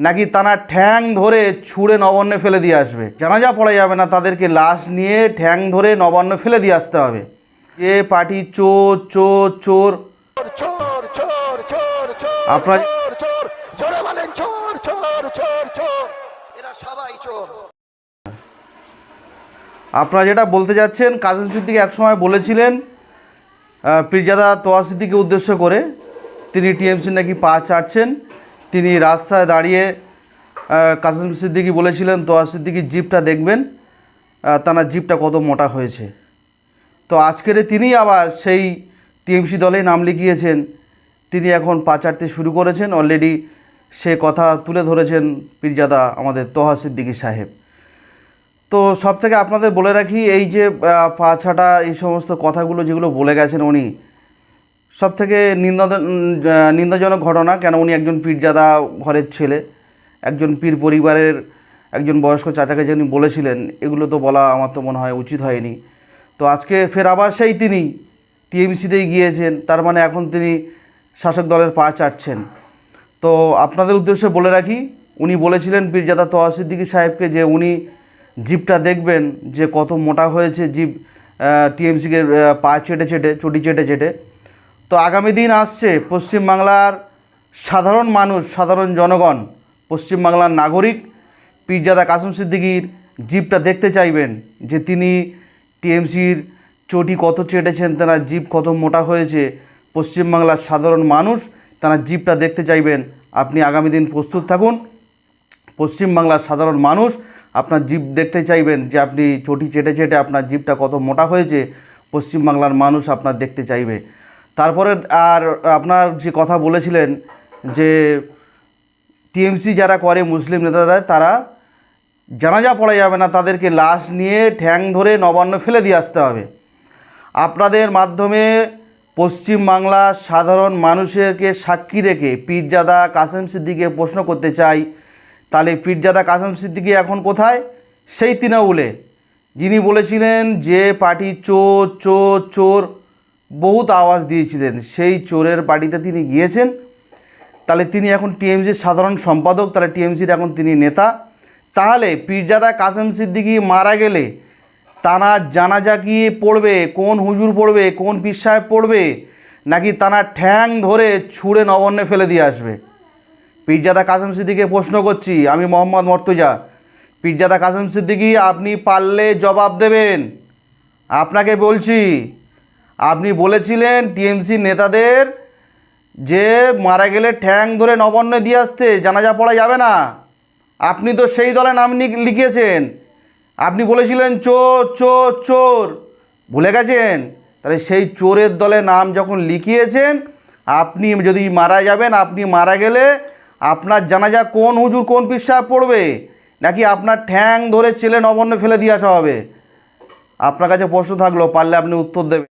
নাকি তারা ঠ্যাং ধরে ছুঁড়ে নবান্নে ফেলে দিয়ে আসবে? জানাজা পড়া যাবে না তাদেরকে লাশ নিয়ে ঠ্যাং ধরে নবান্ন ফেলে দিয়ে আসতে হবে। যে পার্টি চোর চোর চোর। আপনার আপনারা যেটা বলতে যাচ্ছেন কাজী সিদ্দিকি একসময় বলেছিলেন পীরজাদা তোয়া সিদ্দিকে উদ্দেশ্য করে। তিনি টিএমসি নাকি পা চাটছেন। তিনি রাস্তায় দাঁড়িয়ে কাসিম সিদ্দিকি বলেছিলেন তোয়া সিদ্দিকির জিপটা দেখবেন তার জিপটা কত মোটা হয়েছে। তো আজকের তিনি আবার সেই টিএমসি দলে নাম লিখিয়েছেন। তিনি এখন পা চাটতে শুরু করেছেন। অলরেডি সে কথা তুলে ধরেছেন পীরজাদা আমাদের তোহা সিদ্দিকী সাহেব। তো সব থেকে আপনাদের বলে রাখি এই যে আহ, পা ছাটা এই সমস্ত কথাগুলো যেগুলো বলে গেছেন উনি সব থেকে নিন্দা নিন্দাজনক ঘটনা, কেন উনি একজন পীরজাদা ঘরের ছেলে, একজন পীর পরিবারের একজন বয়স্ক চাচাকে যিনি বলেছিলেন, এগুলো তো বলা আমার তো মনে হয় উচিত হয়নি। তো আজকে ফের আবার সেই তিনি টিএমসিতেই গিয়েছেন, তার মানে এখন তিনি শাসক দলের পা চাটছেন। তো আপনাদের উদ্দেশ্যে বলে রাখি, উনি বলেছিলেন পীরজাদা তোয়া সাহেবকে যে উনি জিপটা দেখবেন, যে কত মোটা হয়েছে জিপ টিএমসিকে পা চেটে চেটে, চটি চেটে চেটে। তো আগামী দিন আসছে পশ্চিমবাংলার সাধারণ মানুষ, সাধারণ জনগণ, পশ্চিমবাংলার নাগরিক। পীরজাদা কাসম সিদ্দিকির জিপটা দেখতে চাইবেন যে তিনি টিএমসির চটি কত চেটেছেন, তারা জিপ কত মোটা হয়েছে। পশ্চিমবাংলার সাধারণ মানুষ তারা জিপটা দেখতে চাইবেন। আপনি আগামী দিন প্রস্তুত থাকুন। পশ্চিমবাংলার সাধারণ মানুষ আপনার জিপ দেখতে চাইবেন যে আপনি চটি চেটে চেটে আপনার জিপটা কত মোটা হয়েছে। পশ্চিমবাংলার মানুষ আপনার দেখতে চাইবে। তারপরে আর আপনার যে কথা বলেছিলেন যে টিএমসি যারা করে মুসলিম নেতারা, তারা জানাজা পড়া যাবে না, তাদেরকে লাশ নিয়ে ঠ্যাং ধরে নবান্ন ফেলে দিয়ে আসতে হবে। আপনাদের মাধ্যমে পশ্চিমবাংলার সাধারণ মানুষেরকে সাক্ষী রেখে পীরজাদা কাসেম সিদ্দিকে প্রশ্ন করতে চাই, তাহলে পীরজাদা কাসেম সিদ্দিকি এখন কোথায়? সেই তৃণমূলে। যিনি বলেছিলেন যে পার্টি চোর চোর চোর বহুত আওয়াজ দিয়েছিলেন। সেই চোরের পার্টিতে তিনি গিয়েছেন। তাহলে তিনি এখন টিএমসির সাধারণ সম্পাদক, তাহলে টিএমসির এখন তিনি নেতা। তাহলে পীরজাদা কাসেম সিদ্দিকি মারা গেলে তানার জানাজা কি পড়বে? কোন হুজুর পড়বে? কোন পীর সাহেব পড়বে? নাকি তানার ঠ্যাং ধরে ছুঁড়ে নবান্নে ফেলে দিয়ে আসবে? পীরজাদা কাসেম সিদ্দিকে প্রশ্ন করছি, আমি মোহাম্মদ মর্তুজা। পীরজাদা কাসেম সিদ্দিকি, আপনি পারলে জবাব দেবেন। আপনাকে বলছি আপনি বলেছিলেন টিএমসি নেতাদের যে মারা গেলে ঠ্যাং ধরে নবান্নে দিয়ে আসতে, জানাজা পড়া যাবে না। আপনি তো সেই দলে নাম লিখিয়েছেন। আপনি বলেছিলেন চোর চোর চোর। ভুলে গেছেন? তাহলে সেই চোরের দলে নাম যখন লিখিয়েছেন, আপনি যদি মারা যাবেন, আপনি মারা গেলে আপনার জানাজা কোন হুজুর কোন পিসাব পড়বে? নাকি আপনার ঠ্যাং ধরে ছেলে নবান্ন ফেলে দিয়ে আসা হবে? আপনার কাছে প্রশ্ন থাকল, পারলে আপনি উত্তর দেবেন।